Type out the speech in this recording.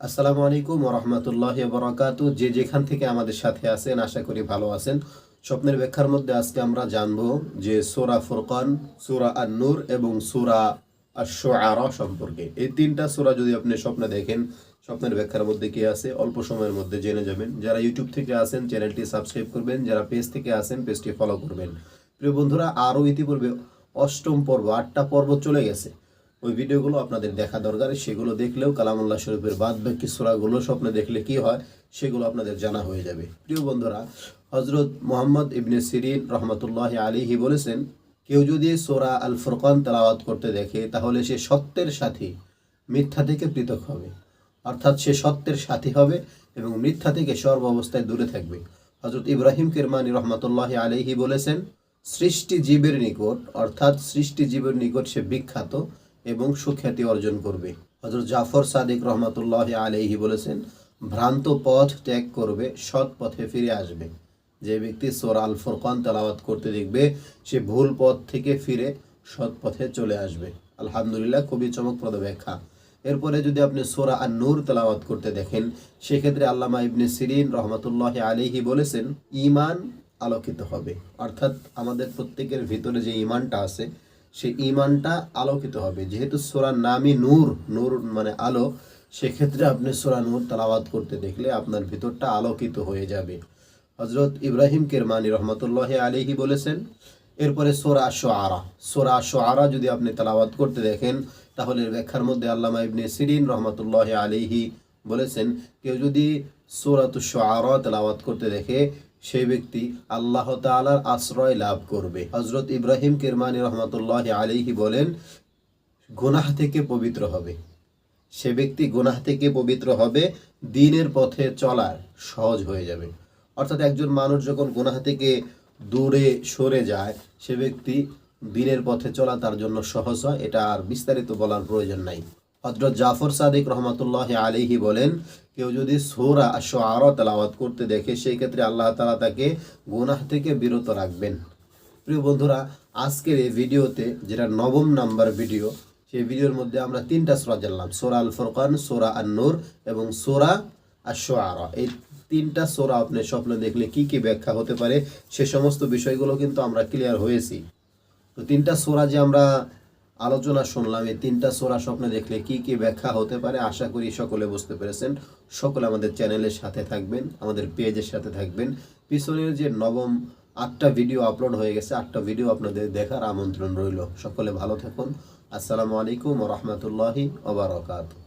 আসসালামু আলাইকুম রহমতুল্লাহ বরাকাতু যে যেখান থেকে আমাদের সাথে আছেন, আশা করি ভালো আছেন। স্বপ্নের ব্যাখ্যার মধ্যে আজকে আমরা জানব যে সোরা ফুরকান, সুরা আন্নুর এবং সুরা আশোয়ারা সম্পর্কে। এই তিনটা সুরা যদি আপনি স্বপ্নে দেখেন, স্বপ্নের ব্যাখ্যার মধ্যে কি আছে, অল্প সময়ের মধ্যে জেনে যাবেন। যারা ইউটিউব থেকে আসেন চ্যানেলটি সাবস্ক্রাইব করবেন। যারা পেজ থেকে আসেন পেজটি ফলো করবেন। প্রিয় বন্ধুরা, আরও ইতিপূর্বে অষ্টম পর্ব, আটটা পর্ব চলে গেছে। ওই ভিডিওগুলো আপনাদের দেখা দরকার, সেগুলো দেখলেও কালামুল্লাহ শরীফের বাদ বাকি সুরাগুলো স্বপ্নে দেখলে কি হয়, সেগুলো আপনাদের জানা হয়ে যাবে। প্রিয় বন্ধুরা হজরত মোহাম্মদ ইবনে সিরিন রহমতুল্লাহ আলিহি বলেছেন, কেউ যদি সোরা আল ফুরকান তেলাওয়াত করতে দেখে, তাহলে সে সত্যের সাথী, মিথ্যা থেকে পৃথক হবে। অর্থাৎ সে সত্যের সাথী হবে এবং মিথ্যা থেকে সর্ব অবস্থায় দূরে থাকবে। হজরত ইব্রাহিম কেরমানি রহমতুল্লাহ আলিহি বলেছেন, সৃষ্টি জীবের নিকট, অর্থাৎ সৃষ্টি জীবের নিকট সে বিখ্যাত এবং সুখ্যাতি অর্জন করবে। হজরত জাফর সাদিক রহমতুল্লাহ আলাইহি বলেছেন, ভ্রান্ত পথ ত্যাগ করবে, সৎ পথে ফিরে আসবে। যে ব্যক্তি সোরা আল ফুরকান তেলাওয়াত করতে দেখবে, সে ভুল পথ থেকে ফিরে সৎ পথে চলে আসবে। আলহামদুলিল্লাহ, খুবই চমকপ্রদ ব্যাখ্যা। এরপরে যদি আপনি সোরা আর নূর তেলাওয়াত করতে দেখেন, সেক্ষেত্রে আল্লামা ইবনে সিরিন রহমতুল্লাহ আলিহি বলেছেন ইমান আলোকিত হবে। অর্থাৎ আমাদের প্রত্যেকের ভিতরে যে ইমানটা আছে সেই ইমানটা আলোকিত হবে। যেহেতু সোরার নামই নূর নূর মানে আলো, সেক্ষেত্রে আপনি সোরা নূর তালাবাদ করতে দেখলে আপনার ভিতরটা আলোকিত হয়ে যাবে। হজরত ইব্রাহিম কেরমানি রহমতুল্লাহ আলিহি বলেছেন, এরপরে সোরা আরা সোরা আরা যদি আপনি তালাবাদ করতে দেখেন, তাহলে ব্যাখ্যার মধ্যে আল্লামা ইবনে সিরিন রহমতুল্লাহ আলিহি বলেছেন, কেউ যদি সোরাত আরা তেলাওয়াত করতে দেখে সেই ব্যক্তি আল্লাহ তালার আশ্রয় লাভ করবে। হজরত ইব্রাহিম কেরমানি রহমতুল্লাহ আলিহি বলেন, গুনাহ থেকে পবিত্র হবে। সে ব্যক্তি গুনাহ থেকে পবিত্র হবে, দিনের পথে চলার সহজ হয়ে যাবে। অর্থাৎ একজন মানুষ যখন গুনাহ থেকে দূরে সরে যায়, সে ব্যক্তি দিনের পথে চলা তার জন্য সহজ হয়, এটা আর বিস্তারিত বলার প্রয়োজন নাই। হজরত জাফর সাদিক রহমতুল্লাহ আলিহি বলেন, কেউ যদি সোরা আরও তেলাওয়াত করতে দেখে, সেই ক্ষেত্রে আল্লাহ তালা তাকে গুনাহ থেকে বিরত রাখবেন। প্রিয় বন্ধুরা, আজকের এই ভিডিওতে যেটা নবম নাম্বার ভিডিও, সেই ভিডিওর মধ্যে আমরা তিনটা সোরা জানলাম, সোরা আল ফরকান সোরা আন নূর এবং সোরা আশোয়ারা এই তিনটা সোরা আপনি স্বপ্নে দেখলে কি কি ব্যাখ্যা হতে পারে, সে সমস্ত বিষয়গুলো কিন্তু আমরা ক্লিয়ার হয়েছি। তো তিনটা সোরা যে আমরা আলোচনা শুনলাম, এই তিনটা সোরা স্বপ্নে দেখলে কি কি ব্যাখ্যা হতে পারে? আশা করি সকলে বুঝতে পেরেছেন। সকলে আমাদের চ্যানেলের সাথে থাকবেন, আমাদের পেজের সাথে থাকবেন। পিছনের যে নবম আটটা ভিডিও আপলোড হয়ে গেছে, আটটা ভিডিও আপনাদের দেখার আমন্ত্রণ রইল। সকলে ভালো থাকুন। আসসালামু আলাইকুম রহমতুল্লাহি ওবরাকাতু